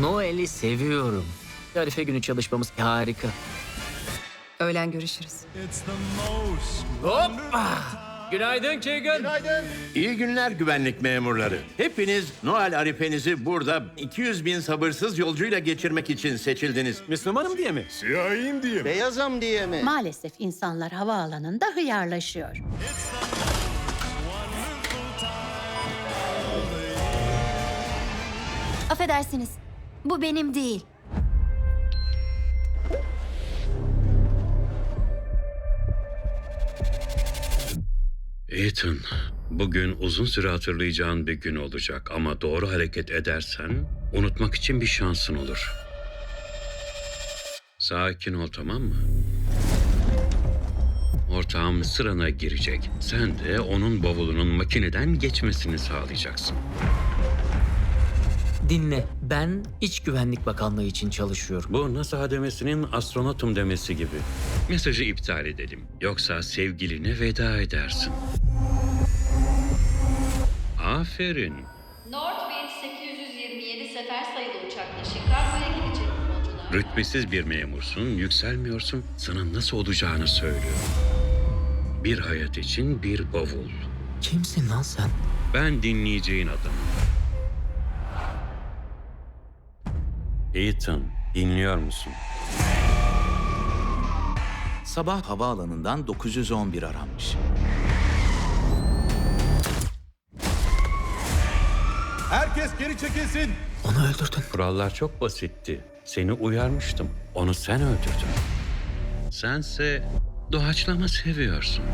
Noel'i seviyorum. Arife günü çalışmamız harika. Öğlen görüşürüz. Hoppa! Günaydın Keegan. İyi günler güvenlik memurları. Hepiniz Noel arifenizi burada 200 bin sabırsız yolcuyla geçirmek için seçildiniz. Müslümanım diye mi? Siyahiyim diye. Beyazım diye mi? Maalesef insanlar havaalanında hıyarlaşıyor. Affedersiniz. Bu benim değil. Ethan, bugün uzun süre hatırlayacağın bir gün olacak ama doğru hareket edersen unutmak için bir şansın olur. Sakin ol tamam mı? Ortağım sırana girecek. Sen de onun bavulunun makineden geçmesini sağlayacaksın. Dinle, ben İç Güvenlik Bakanlığı için çalışıyorum. Bu NASA demesinin astronotum demesi gibi. Mesajı iptal edelim. Yoksa sevgiline veda edersin. Aferin. Northwind 827 sefer sayılı uçakla Chicago'ya gidecek yolcular. Rütbesiz bir memursun, yükselmiyorsun. Sana nasıl olacağını söylüyor. Bir hayat için bir bavul. Kimsin lan sen? Ben dinleyeceğin adamım. Ethan, dinliyor musun? Sabah havaalanından 911 aranmış. Herkes geri çekilsin. Onu öldürdün. Kurallar çok basitti. Seni uyarmıştım. Onu sen öldürdün. Sense doğaçlama seviyorsun.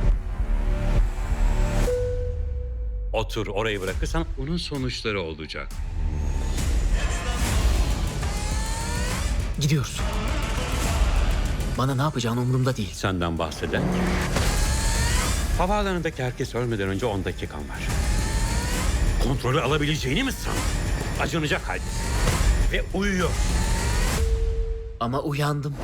Otur orayı bırakırsan bunun sonuçları olacak. Gidiyoruz. Bana ne yapacağın umurumda değil. Senden bahseden? Havaalanındaki herkes ölmeden önce 10 dakikan var. Kontrolü alabileceğini mi sandın? Acınacak halde. Ve uyuyor. Ama uyandım.